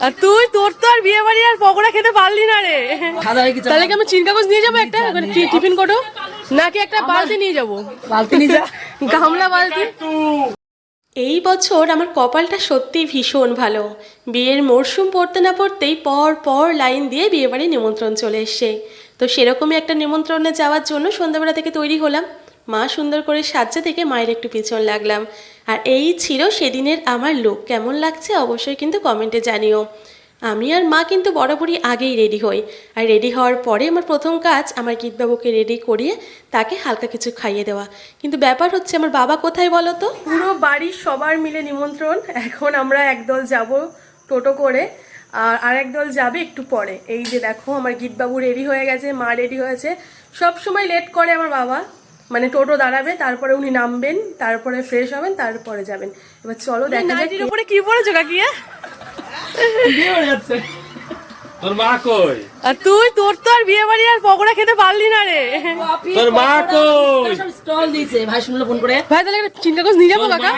আর তুই তোর তো আর বিয়ে বাড়ি আর পকোড়া খেতে পারলি না রে। তাহলে কি আমি চিন কাগজ নিয়ে যাব একটা? টিফিন কোটো নাকি একটা বালতি নিয়ে যাব? বালতি নিয়ে যা। গামলা বালতি। এই বছর আমার কপালটা সত্যিই ভীষণ ভালো। বিয়ের মরশুম পড়তে না পড়তেই পর পর লাইন দিয়ে বিয়ে বাড়ি নিমন্ত্রণ চলে এসছে। তো সেরকমই একটা নিমন্ত্রণে যাওয়ার জন্য সন্ধ্যাবেলা থেকে তৈরি হলাম। মা সুন্দর করে সাজা থেকে মায়ের একটু পিছন লাগলাম। আর এই ছিল সেদিনের আমার লুক কেমন লাগছে অবশ্যই কিন্তু কমেন্টে জানিও। আমি আর মা কিন্তু বরাবরই আগেই রেডি হই। আর রেডি হওয়ার পরে আমার প্রথম কাজ আমার গীতবাবুকে রেডি করিয়ে তাকে হালকা কিছু খাইয়ে দেওয়া। কিন্তু ব্যাপার হচ্ছে আমার বাবা কোথায় বলো তো? পুরো বাড়ির সবার মিলে নিমন্ত্রণ। এখন আমরা একদল যাব টোটো করে, আর আরেক দল যাবে একটু পরে। এই যে দেখো, আমার গীতবাবু রেডি হয়ে গেছে, মা রেডি হয়েছে। সব সময় লেট করে আমার বাবা। মানে টোটো দাঁড়াবে তারপরে উনি নামবেন তারপরে ফ্রেশ হবেন তারপরে যাবেন। এবার চলো দেখা যাক উপরে কি পড়েছো কাকিয়া? বিয়ে হয়ে যাচ্ছে। তোর মা কই? আর তুই তোর তো আর বিয়ে বাড়ি আর পকোড়া খেতে পারলি না রে। তোর মা কই? স্টল দিয়েছে। ভাই শুনলো ফোন করে? ভাই তাহলে চিন্তা নিয়ে যাব কাকা।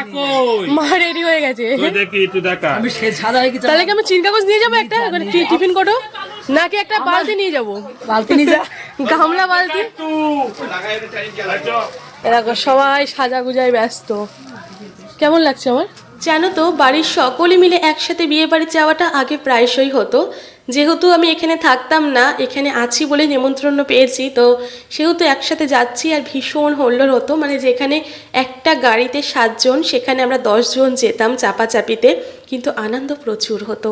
মা রেডি হয়ে গেছে। তুই দেখি তুই দেখা। আমি সে সাদা হয়ে গেছে তাহলে কি আমি চিন কাগজ নিয়ে যাব একটা? মানে কি টিফিন কোটো নাকি একটা বালতি নিয়ে যাব? বালতি নিয়ে যা। গামলা বালতি। এরকম সবাই সাজা গুজায় ব্যস্ত। কেমন লাগছে আমার? জানো তো বাড়ির সকলে মিলে একসাথে বিয়ে বাড়ি যাওয়াটা আগে প্রায়শই হতো। যেহেতু আমি এখানে থাকতাম না, এখানে আছি বলে নিমন্ত্রণ পেয়েছি, তো সেহেতু একসাথে যাচ্ছি আর ভীষণ হল্লোর হতো। মানে যেখানে একটা গাড়িতে সাতজন, সেখানে আমরা দশজন যেতাম চাপাচাপিতে, কিন্তু আনন্দ প্রচুর হতো।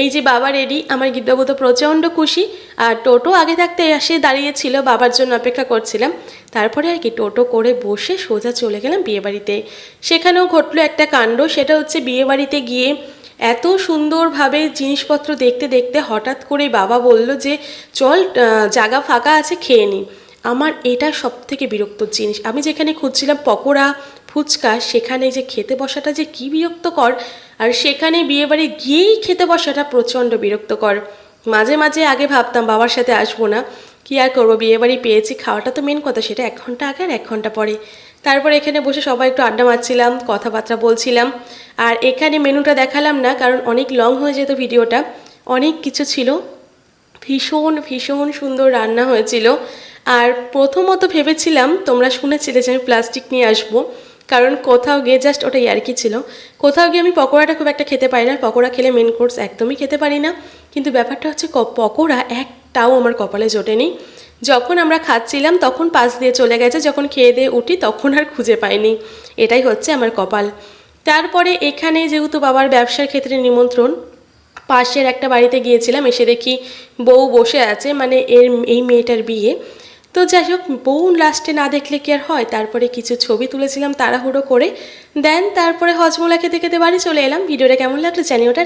এই যে বাবা রেডি, আমার গীতবাবু তো প্রচণ্ড খুশি, আর টোটো আগে থাকতে এসে দাঁড়িয়েছিল, বাবার জন্য অপেক্ষা করছিলাম। তারপরে আর কি টোটো করে বসে সোজা চলে গেলাম বিয়েবাড়িতে। সেখানেও ঘটলো একটা কাণ্ড, সেটা হচ্ছে বিয়েবাড়িতে গিয়ে এত সুন্দরভাবে জিনিসপত্র দেখতে দেখতে হঠাৎ করে বাবা বলল যে, চল জায়গা ফাঁকা আছে, খেয়ে নি। আমার এটা সব থেকে বিরক্ত জিনিস। আমি যেখানে খুঁজছিলাম পকোড়া, ফুচকা, সেখানে যে খেতে বসাটা যে কী বিরক্তকর, আর সেখানে বিয়েবাড়ি গিয়েই খেতে বসাটা প্রচণ্ড বিরক্তকর। মাঝে মাঝে আগে ভাবতাম বাবার সাথে আসব না। কি আর করব? বিয়েবাড়ি পেয়েছি, খাওয়াটা তো মেন কথা, সেটা এক ঘণ্টা আগে আর এক ঘণ্টা পরে। তারপর এখানে বসে সবাই একটু আড্ডা মারছিলাম, কথাবার্তা বলছিলাম। আর এখানে মেনুটা দেখালাম না, কারণ অনেক লং হয়ে যেত ভিডিওটা। অনেক কিছু ছিল। ভীষণ ভীষণ সুন্দর রান্না হয়েছিল। আর প্রথমত ভেবেছিলাম, তোমরা শুনেছিলে যে আমি প্লাস্টিক নিয়ে আসব। কারণ কোথাও গিয়ে জাস্ট ওটা ইয়ার্কি ছিল। কোথাও গিয়ে আমি পকোড়াটা খুব একটা খেতে পারি না। পকোড়া খেলে মেন কোর্স একদমই খেতে পারি না। কিন্তু ব্যাপারটা হচ্ছে পকোড়া একটাও আমার কপালে জোটেনি। যখন আমরা খাচ্ছিলাম, তখন পাশ দিয়ে চলে গেছে। যখন খেয়ে দিয়ে উঠি, তখন আর খুঁজে পাইনি। এটাই হচ্ছে আমার কপাল। তারপরে এখানে যেহেতু বাবার ব্যবসার ক্ষেত্রে নিমন্ত্রণ, পাশের একটা বাড়িতে গিয়েছিলাম, এসে দেখি বউ বসে আছে। মানে এর, এই মেয়েটার বিয়ে। তো যাই হোক বোন লাস্টে না দেখলে কি আর হয়? তারপরে কিছু ছবি তুলেছিলাম তাড়াহুড়ো করে। দেন তারপরে হজমোলা খেতে খেতে বাড়ি চলে এলাম। ভিডিওটা কেমন লাগল জানি ওটা